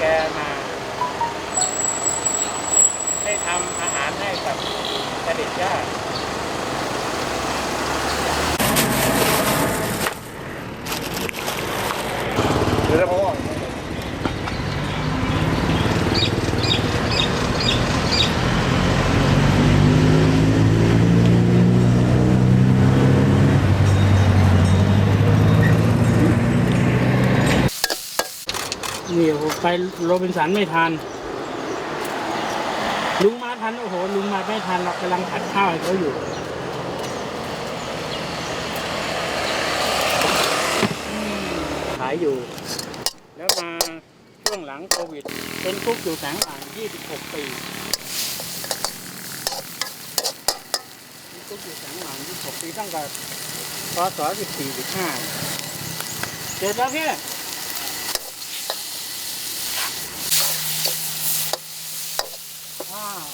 แกมาให้ทำอาหารให้กับเสด็จย่า นี่ผมไปโรบินสันไม่ทัน ลุงมาทัน โอ้โห ลุงมาไม่ทันเรากำลังผัดข้าวให้เขาอยู่ขายอยู่ แล้วมาช่วงหลังโควิด เป็นคุกอยู่แสงอ่าน26 ปีเป็นคุกอยู่แสงอ่าน26 ปีตั้งแต่พศ14 15เสร็จแล้วพี่ ว้าว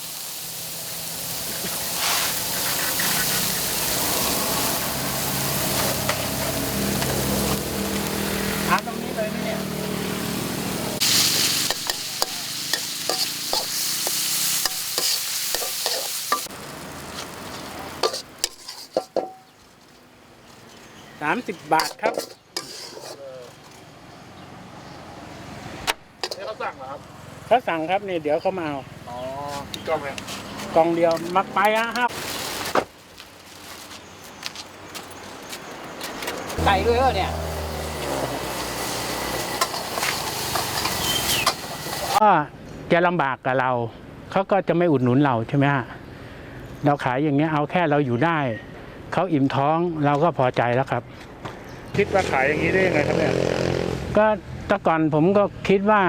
ทานตรงนี้เลยไหมเนี่ยสามสิบบาทครับ นี่เขาสั่งเหรอครับเขาสั่งครับนี่เดี๋ยวเขามาเอา อ๋อพี่กล้องเนี่ยกล่องเดียวมักไปอะครับไก่ด้วยเหรอเนี่ยก็จะลำบากกับเรา เขาก็จะไม่อุดหนุนเราใช่ไหมฮะเราขายอย่างเงี้ยเอาแค่เราอยู่ได้ เขาอิ่มท้องเราก็พอใจแล้วครับ คิดว่าขายอย่างนี้ได้ยังไงครับเนี่ยก็แต่ก่อนผมก็คิดว่า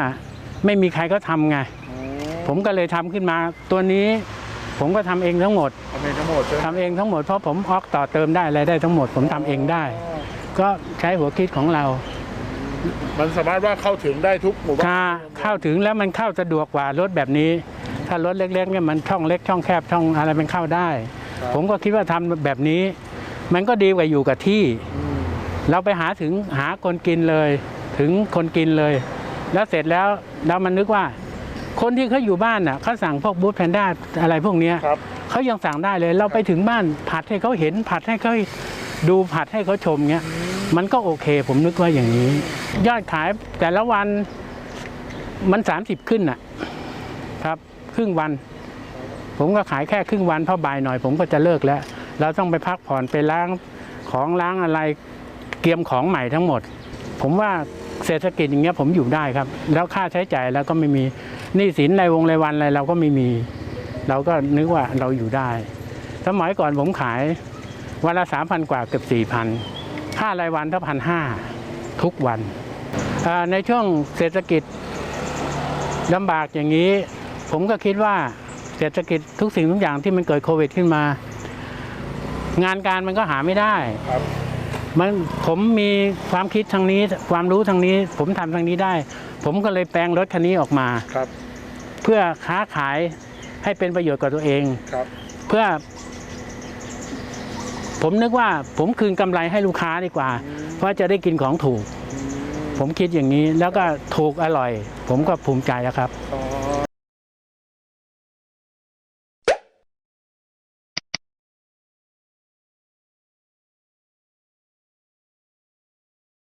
ไม่มีใครก็ทำไง ผมก็เลยทำขึ้นมาตัวนี้ผมก็ทำเองทั้งหมดทำเองทั้งหมดใช่ไหมทำเองทั้งหมดเพราะผมออกต่อเติมได้อะไรได้ทั้งหมด ผมทำเองได้ ก็ใช้หัวคิดของเรา มันสามารถว่าเข้าถึงได้ทุกหมู่บ้านถ้าเข้าถึงแล้วมันเข้าสะดวกกว่ารถแบบนี้ ถ้ารถเล็กๆเนี่ยมันช่องเล็กช่องแคบช่องอะไรมันเข้าได้ครับผมก็คิดว่าทำแบบนี้ มันก็ดีกว่าอยู่กับที่อืมเราไปหาถึงหาคนกินเลย ถึงคนกินเลย แล้วเสร็จแล้วเรามันนึกว่า คนที่เขาอยู่บ้านน่ะเขาสั่งพวกบูธแพนด้าอะไรพวกเนี้ยครับเขายังสั่งได้เลยเราไปถึงบ้านผัดให้เขาเห็นผัดให้เขาดูผัดให้เขาชมเงี้ยมันก็โอเค ผมนึกว่าอย่างนี้ ยอดขายแต่ละวันมันสามสิบขึ้นน่ะครับ ครึ่งวัน ผมก็ขายแค่ครึ่งวันเพราะบ่ายหน่อย ผมก็จะเลิกแล้ว เราต้องไปพักผ่อนไปล้างของล้างอะไรเกียมของใหม่ทั้งหมด ผมว่า เศรษฐกิจอย่างเงี้ยผมอยู่ได้ครับ แล้วค่าใช้จ่ายแล้วก็ไม่มีหนี้สินในวงรายวันอะไรเราก็ไม่มี เราก็นึกว่าเราอยู่ได้ สมัยก่อนผมขายวันละสามพันกว่าเกือบสี่พันค่ารายวันเท่าพันห้าทุกวันอ่าในช่วงเศรษฐกิจลำบากอย่างนี้ ผมก็คิดว่าเศรษฐกิจทุกสิ่งทุกอย่างที่มันเกิดโควิดขึ้นมา งานการมันก็หาไม่ได้ครับมัน ผมมีความคิดทางนี้ความรู้ทางนี้ ผมทำทางนี้ได้ ผมก็เลยแปลงรถคันนี้ออกมาครับ เพื่อค้าขายให้เป็นประโยชน์กับตัวเองครับ เพื่อ ผมนึกว่า ผมคืนกำไรให้ลูกค้าดีกว่า เพราะจะได้กินของถูก ผมคิดอย่างนี้แล้วก็ถูกอร่อย ผมก็ภูมิใจแล้วครับอ๋อ